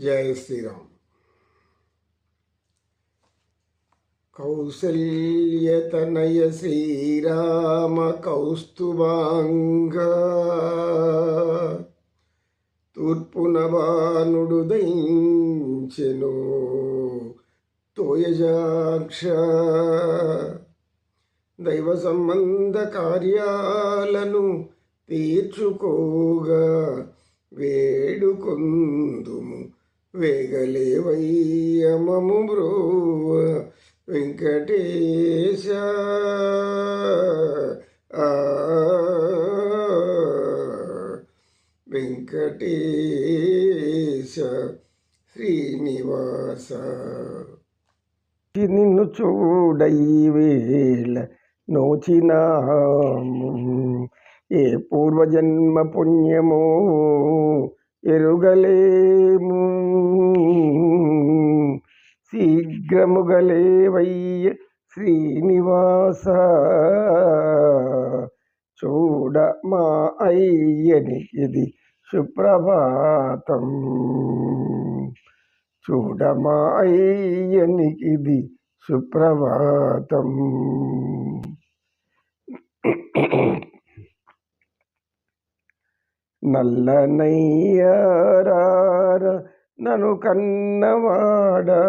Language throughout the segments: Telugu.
జయ శ్రీరామ్. కౌసల్యతనయ శ్రీరామ కౌస్తుభాంగ. తూర్పున బాణుడు దయించెను తోయజాక్ష. దైవ సంబంధ కార్యాలను తీర్చుకోగా వేడుకొందుము. వేగలేవయ్యమము బ్రోవ వెంకటేశ వెంకటేశ శ్రీనివాస. నిన్ను చూడై వేళ నోచినాము. ఏ పూర్వజన్మ పుణ్యమో ఎరుగలేము. శీఘ్రముగలేవయ్య శ్రీనివాస. చూడ మా అయ్యనికిది సుప్రభాతం. చూడ మా అయ్యనికి సుప్రభాతం. నల్లనయ్యార నను కన్నవాడా?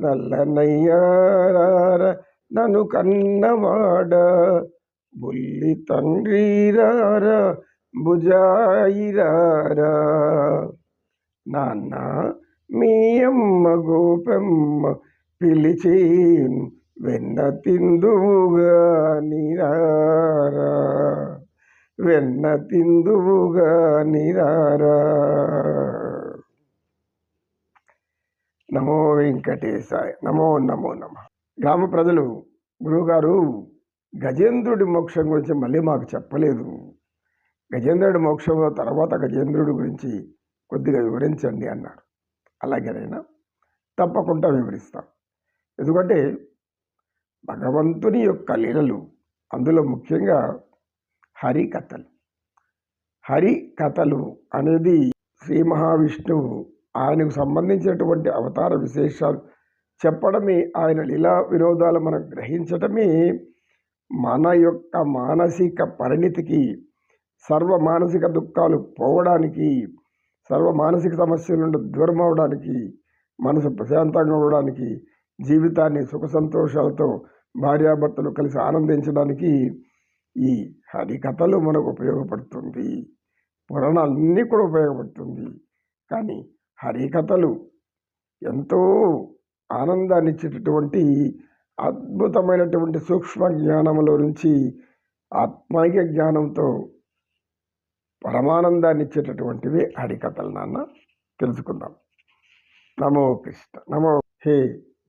నల్లనయ్యార నను కన్నవాడా? బుల్లి తండ్రిరారా బుజాయిరారా నాన్న మీ అమ్మ గోపెమ్మ పిలిచేను వెన్న తిందువుగా నిరారా. వెన్న తిందువుగా నిరారా. నమో వెంకటేశాయ. నమో నమో నమ. గ్రామ ప్రజలు గురువుగారు గజేంద్రుడి మోక్షం గురించి మళ్ళీ మాకు చెప్పలేదు. గజేంద్రుడి మోక్షం తర్వాత గజేంద్రుడి గురించి కొద్దిగా వివరించండి అన్నారు. అలాగేనైనా తప్పకుండా వివరిస్తాం. ఎందుకంటే భగవంతుని యొక్క లీలలు అందులో ముఖ్యంగా హరి కథలు. హరి కథలు అనేది శ్రీ మహావిష్ణువు ఆయనకు సంబంధించినటువంటి అవతార విశేషాలు. చెప్పడమే ఆయన లీలా వినోదాలు మనం గ్రహించటమే మన యొక్క మానసిక పరిణితికి సర్వ మానసిక దుఃఖాలు పోవడానికి సర్వ మానసిక సమస్యల నుండి దూరం అవడానికి మనసు ప్రశాంతంగా ఉండడానికి జీవితాన్ని సుఖ సంతోషాలతో భార్యాభర్తలు కలిసి ఆనందించడానికి ఈ హరికథలు మనకు ఉపయోగపడుతుంది. పురాణాలన్నీ కూడా ఉపయోగపడుతుంది. కానీ హరికథలు ఎంతో ఆనందాన్ని ఇచ్చేటటువంటి అద్భుతమైనటువంటి సూక్ష్మ జ్ఞానంలో నుంచి ఆత్మైక జ్ఞానంతో పరమానందాన్ని ఇచ్చేటటువంటివి హరికథలు నాన్న. తెలుసుకుందాం. నమో కృష్ణ. నమో హే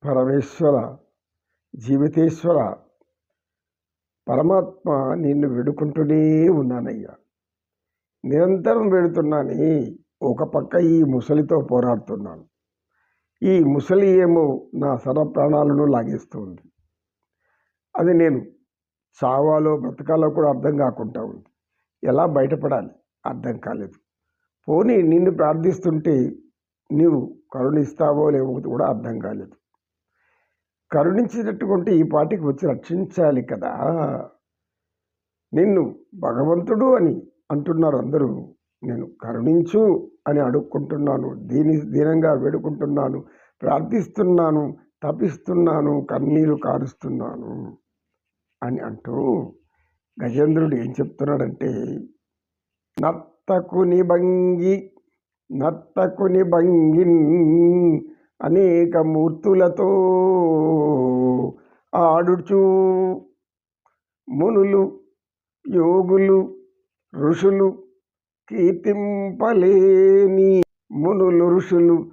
పరమేశ్వర జీవితేశ్వర పరమాత్మ నిన్ను వేడుకుంటూనే ఉన్నానయ్యా. నిరంతరం వేడుతున్నాని ఒక పక్క ఈ ముసలితో పోరాడుతున్నాను. ఈ ముసలి ఏమో నా సర్వ ప్రాణాలను లాగేస్తుంది. అది నేను చావాలో బ్రతకాలో కూడా అర్థం కాకుండా ఉంది. ఎలా బయటపడాలి అర్థం కాలేదు. పోనీ నిన్ను ప్రార్థిస్తుంటే నీవు కరుణిస్తావో లేవో కూడా అర్థం కాలేదు. కరుణించినట్టుకుంటే ఈ పాటికి వచ్చి రక్షించాలి కదా. నిన్ను భగవంతుడు అని అంటున్నారు అందరూ. నేను కరుణించు అని అడుక్కుంటున్నాను దీని దీనంగా వేడుకుంటున్నాను ప్రార్థిస్తున్నాను తపిస్తున్నాను కన్నీరు కారుస్తున్నాను అని అంటూ గజేంద్రుడు ఏం చెప్తున్నాడంటే నర్తకుని భంగి నర్తకుని భంగిన్ అనేక మూర్తులతో ఆడుచు మునులు యోగులు ఋషులు కీర్తింపలేని మునులు ఋషులు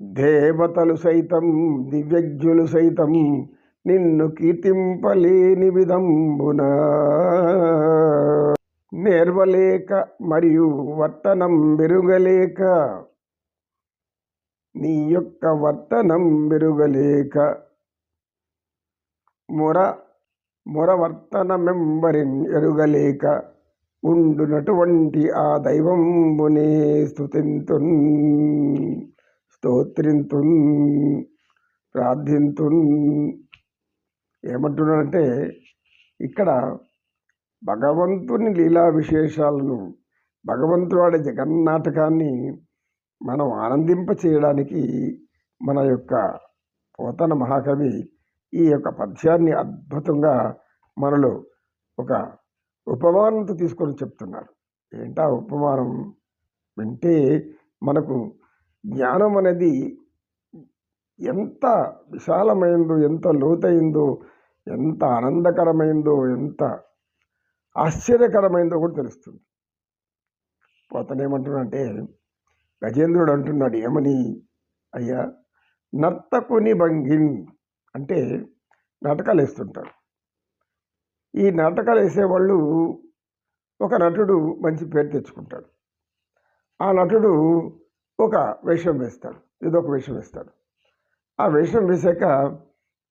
దేవతలు సైతం దివ్యజ్ఞులు సైతం నిన్ను కీర్తింపలేని విధంబున. నేర్వలేక మరియు వర్తనం మెరుగలేక నీ యొక్క వర్తనం మెరుగలేక మొర మొరవర్తనమెంబరిన్ ఎరుగలేక. ఉండునటువంటి ఆ దైవంబునే స్థుతింతున్ స్తోత్రింతున్ ప్రార్థింతున్. ఏమంటున్నాడంటే ఇక్కడ భగవంతుని లీలా విశేషాలను భగవంతుడు ఆడే జగన్నాటకాన్ని మనం ఆనందింప చేయడానికి మన యొక్క పోతన మహాకవి ఈ యొక్క పద్యాన్ని అద్భుతంగా మనలో ఒక ఉపమానంతో తీసుకొని చెప్తున్నారు. ఏంటా ఉపమానం? వింటే మనకు జ్ఞానం అనేది ఎంత విశాలమైందో ఎంత లోతైందో ఎంత ఆనందకరమైందో ఎంత ఆశ్చర్యకరమైందో కూడా తెలుస్తుంది. పోతనేమంటున్నా ఏమంటున్నాడంటే గజేంద్రుడు అంటున్నాడు ఏమని? అయ్యా నర్తకుని భంగిన్ అంటే నాటకాలు వేస్తుంటారు. ఈ నాటకాలు వేసేవాళ్ళు ఒక నటుడు మంచి పేరు తెచ్చుకుంటాడు. ఆ నటుడు ఒక వేషం వేస్తాడు ఇదొక వేషం వేస్తాడు. ఆ వేషం వేసాక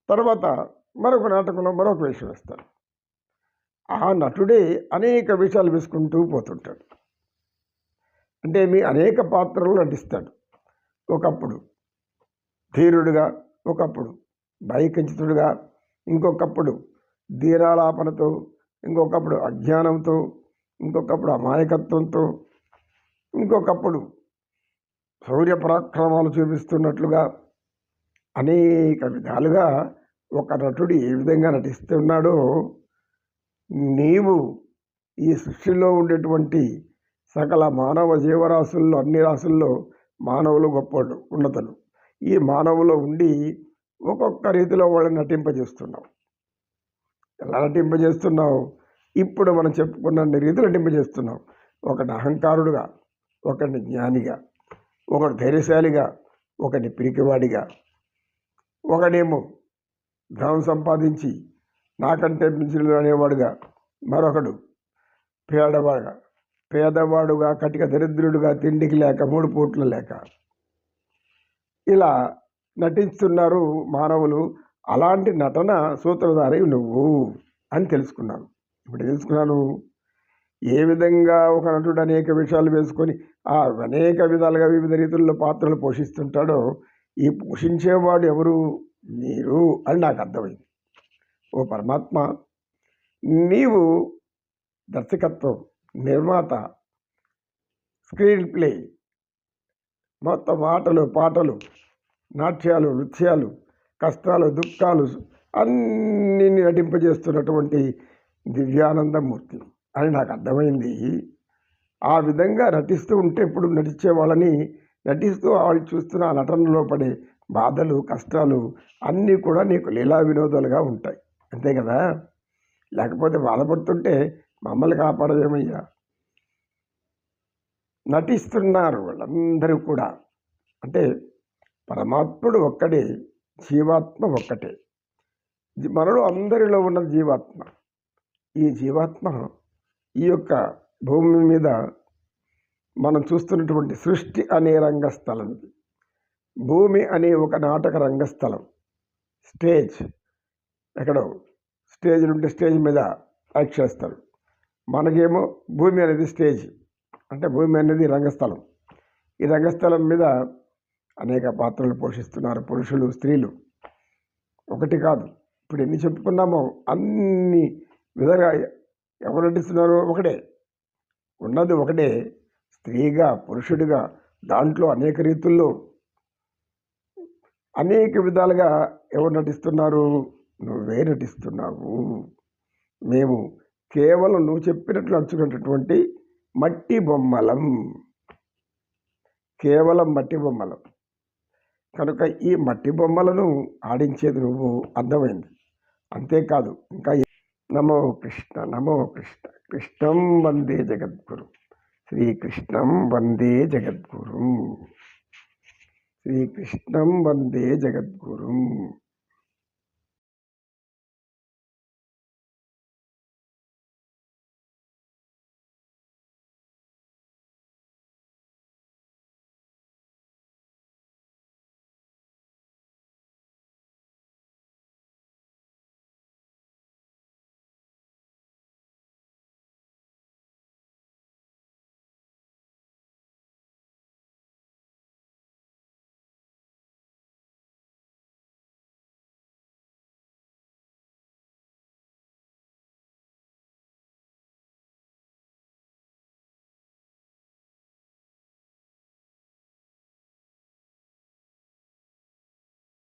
తర్వాత మరొక నాటకంలో మరొక వేషం వేస్తాడు. ఆ నటుడే అనేక వేషాలు వేసుకుంటూ పోతుంటాడు. అంటే మీ అనేక పాత్రలు నటిస్తాడు. ఒకప్పుడు ధీరుడుగా ఒకప్పుడు భయకించితుడుగా ఇంకొకప్పుడు ధీరాలాపనతో ఇంకొకప్పుడు అజ్ఞానంతో ఇంకొకప్పుడు అమాయకత్వంతో ఇంకొకప్పుడు శౌర్య పరాక్రమాలు చూపిస్తున్నట్లుగా అనేక విధాలుగా ఒక నటుడు ఏ విధంగా నటిస్తున్నాడో నీవు ఈ సృష్టిలో ఉండేటువంటి సకల మానవ జీవరాశుల్లో అన్ని రాశుల్లో మానవులు గొప్పవాళ్ళు ఉన్నతలు ఈ మానవులో ఉండి ఒక్కొక్క రీతిలో వాళ్ళని నటింపజేస్తున్నావు ఎలా నటింపజేస్తున్నావు? ఇప్పుడు మనం చెప్పుకున్న రీతిలో నటింపజేస్తున్నావు ఒకటి అహంకారుడుగా ఒకటి జ్ఞానిగా ఒకడు ధైర్యశాలిగా ఒకటి పిరికివాడిగా ఒకడేమో ధనం సంపాదించి నాకంటే మించిన అనేవాడుగా మరొకడు పేడవాడుగా పేదవాడుగా కటిక దరిద్రుడుగా తిండికి లేక మూడు పూట్లు లేక. ఇలా నటిస్తున్నారు మానవులు. అలాంటి నటన సూత్రధారి నువ్వు అని తెలుసుకున్నాను. ఇప్పుడు తెలుసుకున్నాను. ఏ విధంగా ఒక నటుడు అనేక విషయాలు వేసుకొని ఆ అనేక విధాలుగా వివిధ రీతుల్లో పాత్రలు పోషిస్తుంటాడో ఈ పోషించేవాడు ఎవరు? మీరు అని నాకు అర్థమైంది. ఓ పరమాత్మ నీవు దర్శకత్వం నిర్మాత స్క్రీన్ ప్లే మొత్తం ఆటలు పాటలు నాట్యాలు నృత్యాలు కష్టాలు దుఃఖాలు అన్నీ నటింపజేస్తున్నటువంటి దివ్యానందమూర్తి. అని నాకు అర్థమైంది. ఆ విధంగా నటిస్తూ ఉంటే ఇప్పుడు నటించే వాళ్ళని నటిస్తూ వాళ్ళు చూస్తున్న ఆ నటనలో పడే బాధలు కష్టాలు అన్నీ కూడా నీకు లీలా వినోదాలుగా ఉంటాయి. అంతే కదా? లేకపోతే బాధపడుతుంటే మమ్మల్ని కాపాడదేమయ్యా? నటిస్తున్నారు వాళ్ళందరూ కూడా. అంటే పరమాత్ముడు ఒక్కడే జీవాత్మ ఒక్కటే. మనలో అందరిలో ఉన్న జీవాత్మ. ఈ జీవాత్మ ఈ యొక్క భూమి మీద మనం చూస్తున్నటువంటి సృష్టి అనే రంగస్థలం ఇది. భూమి అనే ఒక నాటక రంగస్థలం. స్టేజ్. ఎక్కడో. స్టేజ్ నుండి స్టేజ్ మీద యాక్ట్ చేస్తారు మనకేమో భూమి అనేది స్టేజ్ అంటే భూమి అనేది రంగస్థలం. ఈ రంగస్థలం మీద అనేక పాత్రలు పోషిస్తున్నారు పురుషులు స్త్రీలు. ఒకటి కాదు. ఇప్పుడు ఎన్ని చెప్పుకున్నామో అన్ని విధంగా ఎవరు నటిస్తున్నారో ఒకటే. ఉన్నది ఒకటే. స్త్రీగా పురుషుడిగా దాంట్లో అనేక రీతుల్లో అనేక విధాలుగా ఎవరు నటిస్తున్నారు? నువ్వే నటిస్తున్నావు. మేము కేవలం నువ్వు చెప్పినట్లు నడుచుకున్నటువంటి మట్టి బొమ్మలం. కేవలం మట్టి బొమ్మలం. కనుక ఈ మట్టి బొమ్మలను ఆడించేది నువ్వు అర్థమైంది. అంతేకాదు ఇంకా నమో కృష్ణ నమో కృష్ణ. కృష్ణం వందే జగద్గురు. శ్రీకృష్ణం వందే జగద్గురు. శ్రీకృష్ణం వందే జగద్గురు.